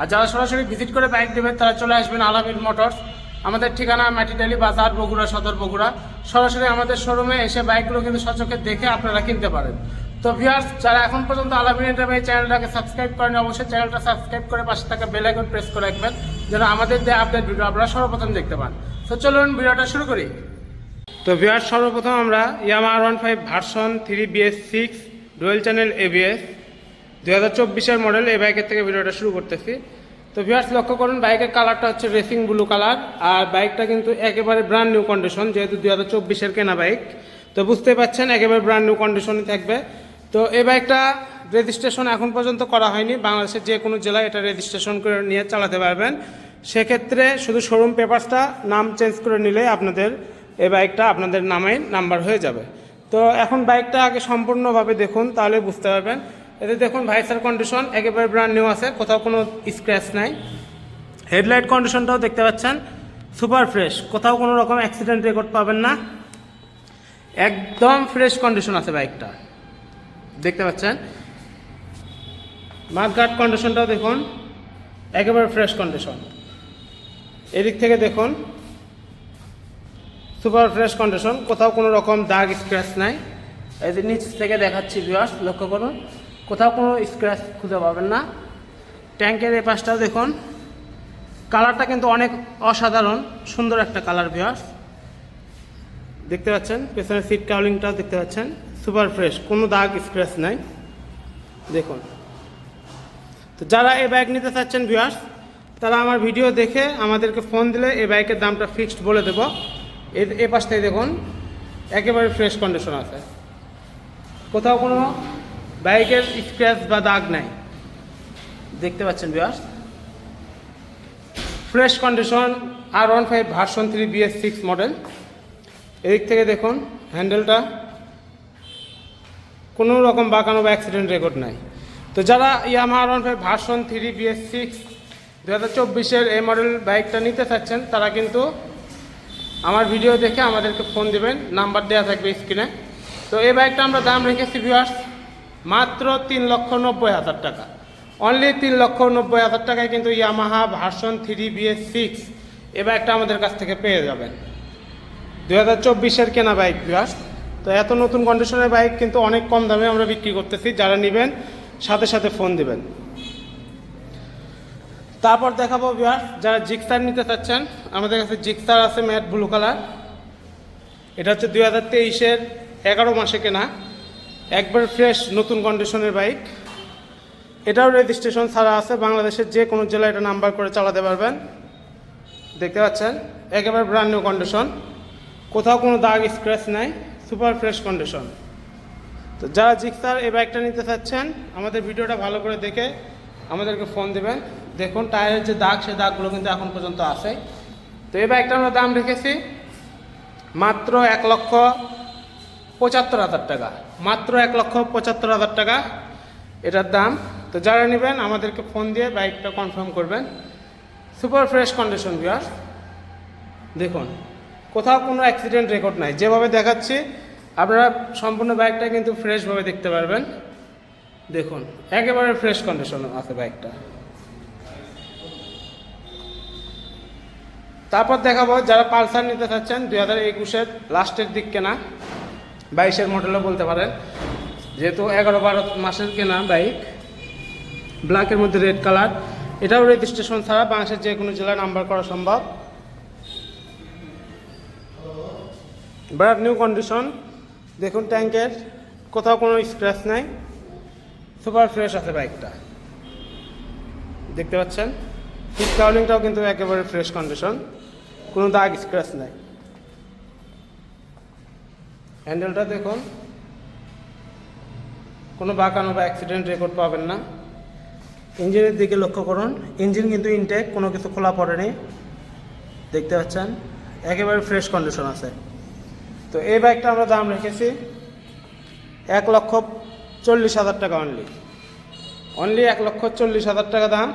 আর যারা সরাসরি ভিজিট করে বাইক দেবেন তারা চলে আসবেন আলামিন মোটরস। আমাদের ঠিকানা মাটিডালি বাজার, বগুড়া সদর, বগুড়া। সরাসরি আমাদের শোরুমে এসে বাইকগুলো কিন্তু সচক্ষে দেখে আপনারা কিনতে পারেন। তো ভিউয়ার্স যারা এখন পর্যন্ত আলামিন এন্টারপ্রাইজ চ্যানেলটাকে সাবস্ক্রাইব করেন অবশ্যই চ্যানেলটা সাবস্ক্রাইব করে পাশে থাকা বেল আইকন প্রেস করে রাখবেন, যেন আমাদের যে আপডেট ভিডিও আপনারা সর্বপ্রথম দেখতে পান। তো চলুন ভিডিওটা শুরু করি। তো ভিউয়ার সর্বপ্রথম আমরা Yamaha R one five version three BS six dual channel ABS দু হাজার চব্বিশের মডেল এই বাইকের থেকে ভিডিওটা শুরু করতেছি। তো ভিউয়ার্স লক্ষ্য করুন বাইকের কালারটা হচ্ছে রেসিং ব্লু কালার আর বাইকটা কিন্তু একেবারে ব্র্যান্ড নিউ কন্ডিশন যেহেতু দু হাজার চব্বিশের কেনা বাইক তো বুঝতেই পাচ্ছেন, একেবারে ব্র্যান্ড নিউ কন্ডিশনই থাকবে। তো এই বাইকটা রেজিস্ট্রেশন এখন পর্যন্ত করা হয়নি। বাংলাদেশের যে কোনো জেলায় এটা রেজিস্ট্রেশন করে নিয়ে চালাতে পারবেন। সেক্ষেত্রে শুধু শোরুম পেপারসটা নাম চেঞ্জ করে নিলে আপনাদের এই বাইকটা আপনাদের নামে নাম্বার হয়ে যাবে। তো এখন বাইকটা আগে সম্পূর্ণভাবে দেখুন, তাহলে বুঝতে পারবেন। এতে দেখুন ভাইসার কন্ডিশন একেবারে ব্র্যান্ড নিউ আছে, কোথাও কোনো স্ক্র্যাচ নাই। হেডলাইট কন্ডিশনটাও দেখতে পাচ্ছেন সুপার ফ্রেশ কোথাও কোনো রকম অ্যাক্সিডেন্ট রেকর্ড পাবেন না। একদম ফ্রেশ কন্ডিশন আছে বাইকটা। দেখতে পাচ্ছেন? মাঠঘাট কন্ডিশনটাও দেখুন, একেবারে ফ্রেশ কন্ডিশন এদিক থেকে দেখুন সুপার ফ্রেশ কন্ডিশন কোথাও কোনো রকম দাগ স্ক্র্যাচ নাই। এই যে নিচ থেকে দেখাচ্ছি ভিউয়ার্স লক্ষ্য করুন। কোথাও কোনো স্ক্র্যাচ খুঁজে পাবেন না। ট্যাঙ্কের এই পাশটাও দেখুন। কালারটা কিন্তু অনেক অসাধারণ, সুন্দর একটা কালার ভিউয়ার্স দেখতে পাচ্ছেন? পেছনের সিট কাউলিংটাও দেখতে পাচ্ছেন? সুপার ফ্রেশ কোনো দাগ স্ক্র্যাচ নাই। দেখুন। তো যারা এই বাইক নিতে চাচ্ছেন ভিউয়ার্স তারা আমার ভিডিও দেখে আমাদেরকে ফোন দিলে এই বাইকের দামটা ফিক্সড বলে দেব। এ- এ পাশ দেখুন, একেবারে ফ্রেশ কন্ডিশন আছে। কোথাও কোনো বাইকের স্ক্র্যাচ বা দাগ নাই। দেখতে পাচ্ছেন viewers fresh condition R one five version three BS six model এদিক থেকে দেখুন হ্যান্ডেলটা কোনো রকম বাঁকানো বা অ্যাক্সিডেন্ট রেকর্ড নাই। তো যারা Yamaha R one five version three BS six দু হাজার চব্বিশের এই মডেল বাইকটা নিতে চাচ্ছেন, তারা কিন্তু আমার ভিডিও দেখে আমাদেরকে ফোন দিবেন। নাম্বার দেওয়া থাকবে স্ক্রিনে তো এই বাইকটা আমরা দাম রেখেছি ভিউয়ার্স মাত্র তিন লক্ষ নব্বই হাজার টাকা। অনলি তিন লক্ষ নব্বই হাজার টাকায় কিন্তু Yamaha version three BS six এই বাইকটা আমাদের কাছ থেকে পেয়ে যাবেন। দু হাজার চব্বিশের কেনা বাইক ভিউয়ার্স তো এত নতুন কন্ডিশনের বাইক কিন্তু অনেক কম দামে আমরা বিক্রি করতেছি। যারা নেবেন, সাথে সাথে ফোন দিবেন। তারপর দেখাবো ভিউয়ার যারা জিক্সার নিতে চাচ্ছেন, আমাদের কাছে জিক্সার আছে ম্যাট ব্লু কালার এটা হচ্ছে দুই হাজার তেইশের এগারো মাসে কেনা। একবার ফ্রেশ নতুন কন্ডিশনের বাইক। এটাও রেজিস্ট্রেশন ছাড়া আছে, বাংলাদেশের যে কোনো জেলায় এটা নাম্বার করে চালাতে পারবেন। দেখতে পাচ্ছেন? একেবারে ব্র্যান্ড নিউ কন্ডিশন কোথাও কোনো দাগ স্ক্র্যাচ নাই সুপার ফ্রেশ কন্ডিশন তো যারা জিক্সার এই বাইকটা নিতে চাচ্ছেন, আমাদের ভিডিওটা ভালো করে দেখে আমাদেরকে ফোন দেবেন। দেখুন টায়ারের যে দাগ সেই দাগগুলো কিন্তু এখন পর্যন্ত আসে তো এই বাইকটা আমরা দাম রেখেছি মাত্র এক লক্ষ পঁচাত্তর হাজার টাকা। মাত্র এক লক্ষ পঁচাত্তর হাজার টাকা। এটার দাম, তো যারা নেবেন, আমাদেরকে ফোন দিয়ে বাইকটা কনফার্ম করবেন। সুপার ফ্রেশ কন্ডিশন বিয়ার দেখুন, কোথাও কোনো অ্যাক্সিডেন্ট রেকর্ড নাই। যেভাবে দেখাচ্ছি, আপনারা সম্পূর্ণ বাইকটা কিন্তু ফ্রেশভাবে দেখতে পারবেন। দেখুন, একেবারে ফ্রেশ কন্ডিশন আছে বাইকটা তারপর দেখাবো, যারা পালসার নিতে চাচ্ছেন, দুই হাজার একুশের লাস্টের দিক কেনা। বাইশের মডেলও বলতে পারেন। যেহেতু এগারো বারো মাসের কেনা বাইক ব্ল্যাকের মধ্যে রেড কালার এটাও রেজিস্ট্রেশন ছাড়া বাংলাদেশের যে কোনো জেলায় নাম্বার করা সম্ভব। ব্রাড নিউ কন্ডিশন দেখুন ট্যাঙ্কের কোথাও কোনো স্ক্র্যাচ নাই। সুপার ফ্রেশ আছে বাইকটা। দেখতে পাচ্ছেন? সিট কাউলিংটাও কিন্তু একেবারে ফ্রেশ কন্ডিশন কোনো দাগ স্ক্র্যাচ নাই। হ্যান্ডেলটা দেখুন। কোনো বাঁকানো বা অ্যাক্সিডেন্ট রেকর্ড পাবেন না। ইঞ্জিনের দিকে লক্ষ্য করুন। ইঞ্জিন কিন্তু ইনটেক কোনো কিছু খোলা পড়েনি। দেখতে পাচ্ছেন? একেবারে ফ্রেশ কন্ডিশন আছে। তো এই বাইকটা আমরা দাম রেখেছি এক লক্ষ চল্লিশ হাজার টাকা অনলি অনলি এক লক্ষ চল্লিশ হাজার টাকা দাম।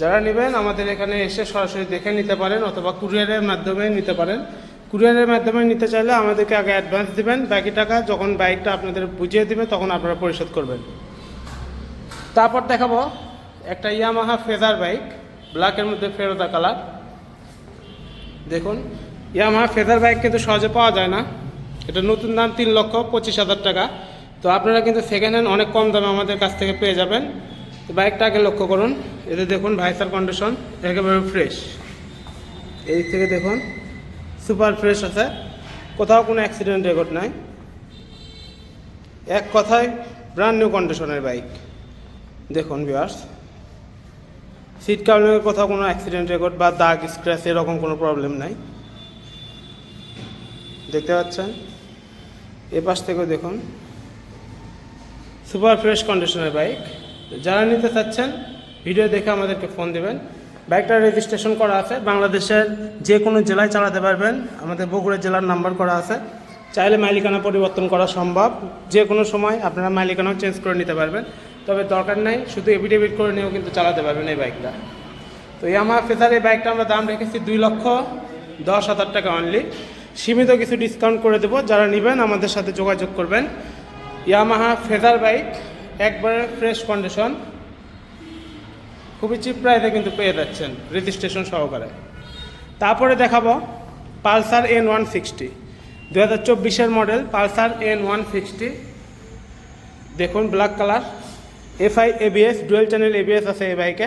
যারা নেবেন, আমাদের এখানে এসে সরাসরি দেখে নিতে পারেন অথবা কুরিয়ারের মাধ্যমে নিতে পারেন। কুরিয়ারের মাধ্যমে নিতে চাইলে আমাদেরকে আগে অ্যাডভান্স দিবেন। বাকি টাকা যখন বাইকটা আপনাদের বুঝিয়ে দিবে, তখন আপনারা পরিশোধ করবেন। তারপর দেখাবো একটা ইয়ামাহা ফেজার বাইক ব্ল্যাকের মধ্যে ফেরোদা কালার দেখুন, ইয়ামাহা ফেজার বাইক কিন্তু সহজে পাওয়া যায় না। এটা নতুন দাম তিন লক্ষ পঁচিশ হাজার টাকা। তো আপনারা কিন্তু সেকেন্ড হ্যান্ড অনেক কম দামে আমাদের কাছ থেকে পেয়ে যাবেন। তো বাইকটা আগে লক্ষ্য করুন। এতে দেখুন ভাইসার কন্ডিশন একেবারে ফ্রেশ এই থেকে দেখুন সুপার ফ্রেশ আছে। কোথাও কোনো অ্যাক্সিডেন্ট রেকর্ড নাই। এক কথায় ব্র্যান্ড নিউ কন্ডিশনের বাইক দেখুন ভিউয়ার্স সিট কাউন্টের কোথাও কোনো অ্যাক্সিডেন্ট রেকর্ড বা দাগ স্ক্র্যাচ এরকম কোনো প্রবলেম নাই। দেখতে পাচ্ছেন? এ পাশ থেকেও দেখুন। সুপার ফ্রেশ কন্ডিশনের বাইক যারা নিতে চাচ্ছেন ভিডিও দেখে আমাদেরকে ফোন দেবেন। বাইকটা রেজিস্ট্রেশন করা আছে। বাংলাদেশের যে কোনো জেলায় চালাতে পারবেন। আমাদের বগুড়া জেলার নাম্বার করা আছে। চাইলে মালিকানা পরিবর্তন করা সম্ভব। যে কোনো সময় আপনারা মালিকানাও চেঞ্জ করে নিতে পারবেন। তবে দরকার নাই, শুধু এভিডেভিট করে নিয়েও কিন্তু চালাতে পারবেন এই বাইকটা তো ইয়ামা ফেজার এই বাইকটা আমরা দাম রেখেছি দুই লক্ষ দশ হাজার টাকা অনলি সীমিত কিছু ডিসকাউন্ট করে দেবো। যারা নেবেন, আমাদের সাথে যোগাযোগ করবেন। ইয়ামাহা ফেজার বাইক একবারে ফ্রেশ কন্ডিশন খুবই চিপ প্রাইসে কিন্তু পেয়ে যাচ্ছেন রেজিস্ট্রেশন সহকারে। তারপরে দেখাবো পালসার এন ওয়ান সিক্সটি দু হাজার চব্বিশের model Pulsar N one sixty দেখুন black colour FI ABS dual channel ABS আছে এই বাইকে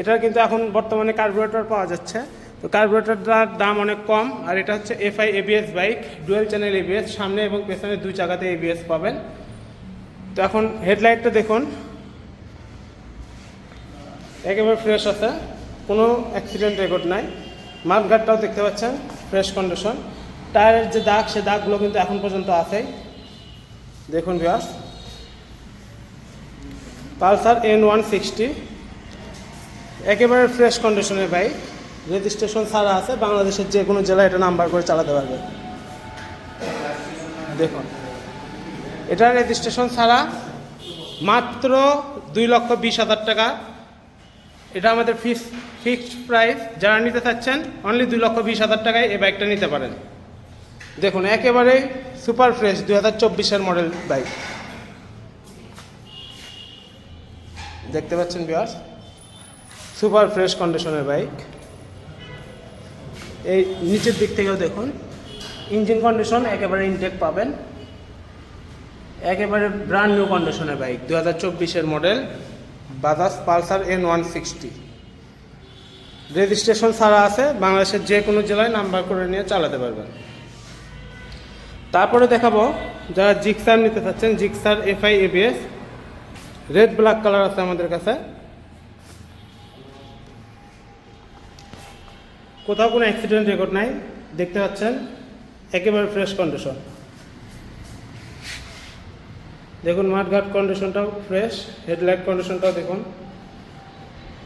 এটার কিন্তু এখন বর্তমানে কার্বোরেটর পাওয়া যাচ্ছে। তো কার্বোরেটরটার দাম অনেক কম, আর এটা হচ্ছে FI ABS bike dual channel ABS সামনে এবং পেছনে দুই জায়গাতে এবিএস পাবেন। তো এখন হেডলাইটটা দেখুন। একেবারে ফ্রেশ আছে। কোনো অ্যাক্সিডেন্ট রেকর্ড নাই। মাঠঘাটটাও দেখতে পাচ্ছেন ফ্রেশ কন্ডিশন টায়ারের যে দাগ, সে দাগগুলো কিন্তু এখন পর্যন্ত আছেই। দেখুন viewers Pulsar N one sixty একেবারে ফ্রেশ কন্ডিশনের বাইক রেজিস্ট্রেশন ছাড়া আছে, বাংলাদেশের যে কোনো জেলায় এটা নাম্বার করে চালাতে পারবে। দেখুন। এটা রেজিস্ট্রেশন ছাড়া মাত্র দুই লক্ষ বিশ হাজার টাকা এটা আমাদের ফিক্স ফিক্সড প্রাইস যারা নিতে চাচ্ছেন অনলি দুই লক্ষ বিশ হাজার টাকায় এই বাইকটা নিতে পারেন। দেখুন, একেবারে সুপার ফ্রেশ দুই হাজার চব্বিশের মডেল বাইক দেখতে পাচ্ছেন বিয়াস সুপার ফ্রেশ কন্ডিশনের বাইক এই নিচের দিক থেকেও দেখুন ইঞ্জিন কন্ডিশন একেবারে ইনটেক পাবেন। একেবারে ব্র্যান্ড নিউ কন্ডিশনের বাইক দু হাজার চব্বিশের model Bajaj Pulsar N one sixty. Registration ছাড়া আছে, বাংলাদেশের যে কোনো জেলায় নাম্বার করে নিয়ে চালাতে পারবেন। তারপরে দেখাবো, যারা জিক্সার নিতে চাচ্ছেন, Gixxer FI ABS, red black colour আছে আমাদের কাছে। কোথাও কোনো অ্যাক্সিডেন্ট রেকর্ড নাই, দেখতে পাচ্ছেন, একেবারে ফ্রেশ কন্ডিশন। দেখুন মাঠঘাট কন্ডিশনটাও ফ্রেশ হেডলাইট কন্ডিশনটাও দেখুন।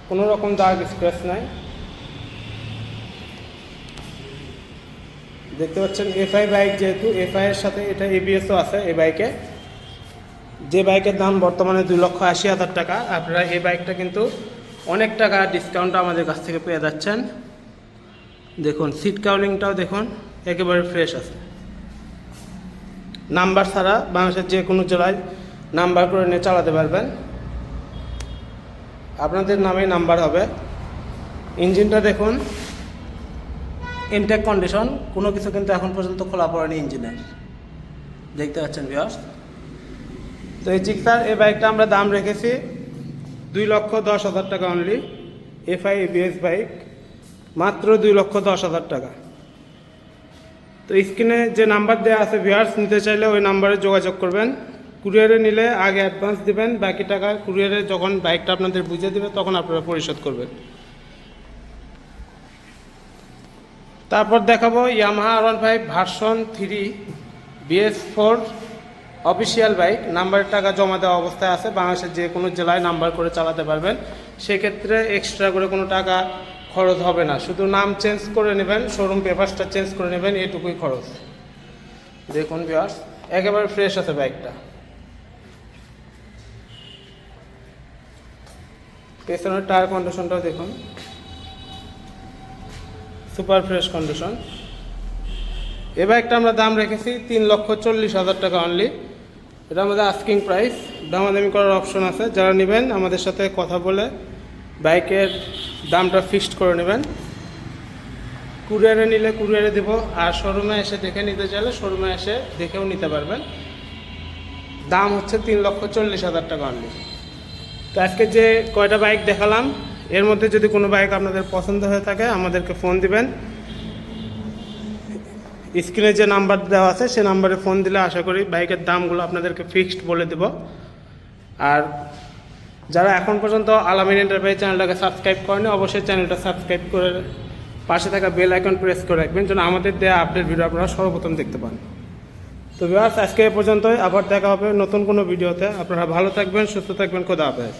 কোনো রকম দাগ স্ক্র্যাচ নাই। দেখতে পাচ্ছেন এফআই বাইক যেহেতু এফআই এর সাথে এটা এবিএসও আছে এই বাইকে যে বাইকের দাম বর্তমানে দুই লক্ষ আশি হাজার টাকা, আপনারা এই বাইকটা কিন্তু অনেক টাকা ডিসকাউন্ট আমাদের কাছ থেকে পেয়ে যাচ্ছেন। দেখুন সিট কাউলিংটাও দেখুন, একেবারে ফ্রেশ আছে। নাম্বার ছাড়া বাংলাদেশের যে কোনো জেলায় নাম্বার করে নিয়ে চালাতে পারবেন। আপনাদের নামে নাম্বার হবে। ইঞ্জিনটা দেখুন। ইনটেক কন্ডিশন কোনো কিছু কিন্তু এখন পর্যন্ত খোলা পড়েনি ইঞ্জিনের। দেখতে পাচ্ছেন বিয়াস তো এই জিক্সার এই বাইকটা আমরা দাম রেখেছি দুই লক্ষ দশ হাজার টাকা অনলি এফআই এবিএস বাইক মাত্র দুই লক্ষ দশ হাজার টাকা। তো স্ক্রিনে যে নাম্বার দেওয়া আছে ভিউয়ার্স, নিতে চাইলে ওই নাম্বারে যোগাযোগ করবেন। কুরিয়ারে নিলে আগে অ্যাডভান্স দিবেন, বাকি টাকা কুরিয়ারে যখন বাইকটা আপনাদের বুঝিয়ে দেবে, তখন আপনারা পরিশোধ করবেন। তারপর দেখাবো Yamaha R one five version three BS four official bike নাম্বারের টাকা জমা দেওয়া অবস্থায় আছে, বাংলাদেশের যে কোনো জেলায় নাম্বার করে চালাতে পারবেন। সেক্ষেত্রে এক্সট্রা করে কোনো টাকা খরচ হবে না। শুধু নাম চেঞ্জ করে নেবেন শোরুম পেপারসটা চেঞ্জ করে নেবেন, এটুকুই খরচ। দেখুন বিয়ার্স একেবারে ফ্রেশ আছে বাইকটা পেছনের টায়ার কন্ডিশনটাও দেখুন। সুপার ফ্রেশ কন্ডিশন এ বাইকটা আমরা দাম রেখেছি তিন লক্ষ চল্লিশ হাজার টাকা অনলি এটা আমাদের আস্কিং প্রাইস দামাদামি করার অপশন আছে। যারা নেবেন, আমাদের সাথে কথা বলে বাইকের দামটা ফিক্সড করে নেবেন। কুরিয়ারে নিলে কুরিয়ারে দেব, আর শোরুমে এসে দেখে নিতে চাইলে শোরুমে এসে দেখেও নিতে পারবেন। দাম হচ্ছে তিন লক্ষ চল্লিশ হাজার টাকা অনলি তো আজকে যে কয়টা বাইক দেখালাম, এর মধ্যে যদি কোনো বাইক আপনাদের পছন্দ হয়ে থাকে, আমাদেরকে ফোন দিবেন। স্ক্রিনে যে নাম্বার দেওয়া আছে, সে নাম্বারে ফোন দিলে আশা করি বাইকের দামগুলো আপনাদেরকে ফিক্সড বলে দেব। আর যারা এখন পর্যন্ত আলামিন এন্টারপ্রাইজ চ্যানেলটাকে সাবস্ক্রাইব করেনি, অবশ্যই চ্যানেলটা সাবস্ক্রাইব করে পাশে থাকা বেল আইকন প্রেস করে রাখবেন, যেন আমাদের দেওয়া আপডেট ভিডিও আপনারা সর্বপ্রথম দেখতে পান। তো বিভাগ আজকে এ পর্যন্তই। আবার দেখা হবে নতুন কোনো ভিডিওতে আপনারা ভালো থাকবেন, সুস্থ থাকবেন। খোদা হাফেজ।